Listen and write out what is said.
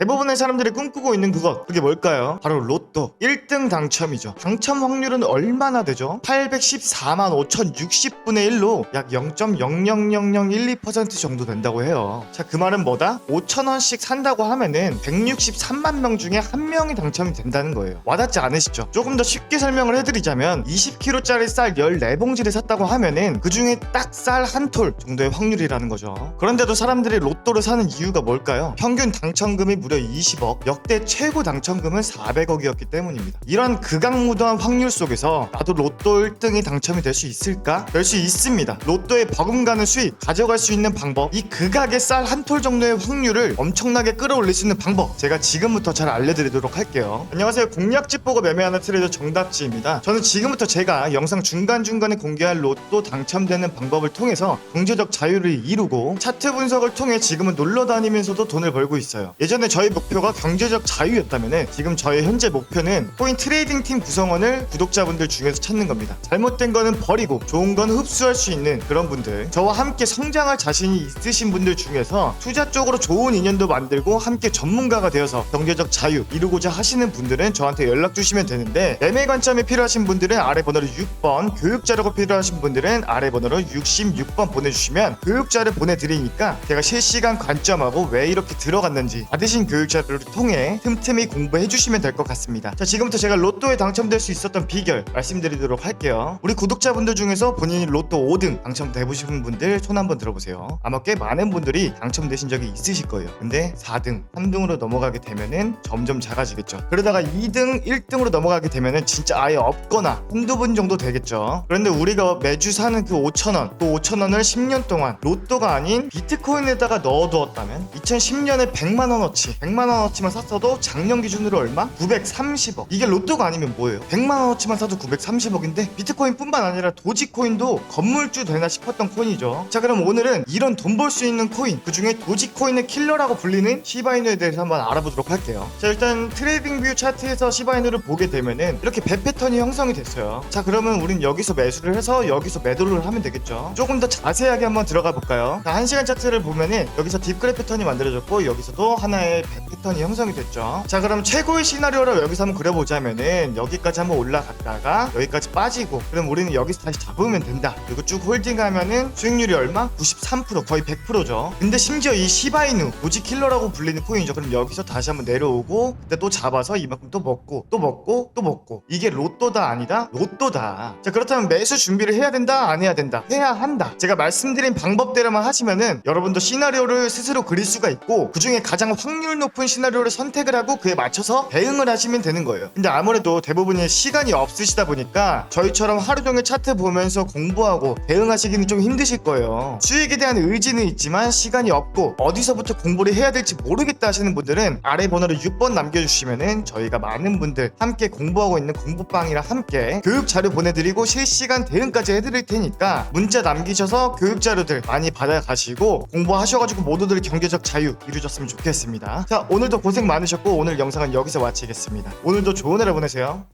대부분의 사람들이 꿈꾸고 있는 그것 그게 뭘까요? 바로 로또 1등 당첨이죠 당첨 확률은 얼마나 되죠? 814만 5060분의 1로 약 0.0000112% 정도 된다고 해요 자 그 말은 뭐다? 5천원씩 산다고 하면은 163만 명 중에 한 명이 당첨이 된다는 거예요 와닿지 않으시죠? 조금 더 쉽게 설명을 해드리자면 20kg짜리 쌀 14봉지를 샀다고 하면은 그 중에 딱 쌀 한 톨 정도의 확률이라는 거죠 그런데도 사람들이 로또를 사는 이유가 뭘까요? 평균 당첨금이 무려 20억 역대 최고 당첨금은 400억이었기 때문입니다. 이런 극악무도한 확률 속에서 나도 로또 1등이 당첨이 될 수 있을까? 될 수 있습니다. 로또에 버금가는 수익 가져갈 수 있는 방법 이 극악의 쌀 한 톨 정도의 확률을 엄청나게 끌어올릴 수 있는 방법 제가 지금부터 잘 알려드리도록 할게요. 안녕하세요. 공략집 보고 매매하는 트레이더 정답지입니다. 저는 지금부터 제가 영상 중간중간에 공개할 로또 당첨되는 방법을 통해서 경제적 자유를 이루고 차트 분석을 통해 지금은 놀러 다니면서도 돈을 벌고 있어요. 예전에 저희 목표가 경제적 자유였다면 지금 저의 현재 목표는 코인 트레이딩 팀 구성원을 구독자분들 중에서 찾는 겁니다. 잘못된 거는 버리고 좋은 건 흡수할 수 있는 그런 분들 저와 함께 성장할 자신이 있으신 분들 중에서 투자 쪽으로 좋은 인연도 만들고 함께 전문가가 되어서 경제적 자유 이루고자 하시는 분들은 저한테 연락 주시면 되는데 매매 관점이 필요하신 분들은 아래 번호로 6번 교육 자료가 필요하신 분들은 아래 번호로 66번 보내주시면 교육 자료 보내드리니까 제가 실시간 관점하고 왜 이렇게 들어갔는지 받으신 교육 자료를 통해 틈틈이 공부해 주시면 될 것 같습니다. 자 지금부터 제가 로또에 당첨될 수 있었던 비결 말씀드리도록 할게요. 우리 구독자분들 중에서 본인이 로또 5등 당첨돼 보신 분들 손 한번 들어보세요. 아마 꽤 많은 분들이 당첨되신 적이 있으실 거예요. 근데 4등 3등으로 넘어가게 되면은 점점 작아지겠죠. 그러다가 2등 1등으로 넘어가게 되면은 진짜 아예 없거나 한두 분 정도 되겠죠. 그런데 우리가 매주 사는 그 5천원 그 5천원을 10년 동안 로또가 아닌 비트코인에다가 넣어두었다면 2010년에 100만원어치 100만원어치만 샀어도 작년 기준으로 얼마? 930억. 이게 로또가 아니면 뭐예요? 100만원어치만 사도 930억인데 비트코인 뿐만 아니라 도지코인도 건물주 되나 싶었던 코인이죠. 자 그럼 오늘은 이런 돈 벌 수 있는 코인 그 중에 도지코인의 킬러라고 불리는 시바이누에 대해서 한번 알아보도록 할게요. 자 일단 트레이딩 뷰 차트에서 시바이누를 보게 되면은 이렇게 배 패턴이 형성이 됐어요. 자 그러면 우린 여기서 매수를 해서 여기서 매도를 하면 되겠죠? 조금 더 자세하게 한번 들어가 볼까요? 자 1시간 차트를 보면은 여기서 딥그래 패턴이 만들어졌고 여기서도 하나의 배 패턴이 형성이 됐죠. 자 그럼 최고의 시나리오를 여기서 한번 그려보자면은 여기까지 한번 올라갔다가 여기까지 빠지고 그럼 우리는 여기서 다시 잡으면 된다. 그리고 쭉 홀딩하면은 수익률이 얼마? 93% 거의 100%죠. 근데 심지어 이 시바이누 오지 킬러라고 불리는 코인이죠. 그럼 여기서 다시 한번 내려오고 그때 또 잡아서 이만큼 또 먹고 또 먹고 또 먹고. 이게 로또다 아니다? 로또다. 자 그렇다면 매수 준비를 해야 된다? 안 해야 된다? 해야 한다. 제가 말씀드린 방법대로만 하시면은 여러분도 시나리오를 스스로 그릴 수가 있고 그 중에 가장 확률 높은 시나리오를 선택을 하고 그에 맞춰서 대응을 하시면 되는 거예요. 근데 아무래도 대부분이 시간이 없으시다 보니까 저희처럼 하루 종일 차트 보면서 공부하고 대응하시기는 좀 힘드실 거예요. 수익에 대한 의지는 있지만 시간이 없고 어디서부터 공부를 해야 될지 모르겠다 하시는 분들은 아래 번호를 6번 남겨주시면은 저희가 많은 분들 함께 공부하고 있는 공부방이랑 함께 교육 자료 보내드리고 실시간 대응까지 해드릴 테니까 문자 남기셔서 교육 자료들 많이 받아가시고 공부하셔가지고 모두들 경제적 자유 이루셨으면 좋겠습니다 자 오늘도 고생 많으셨고 오늘 영상은 여기서 마치겠습니다. 오늘도 좋은 하루 보내세요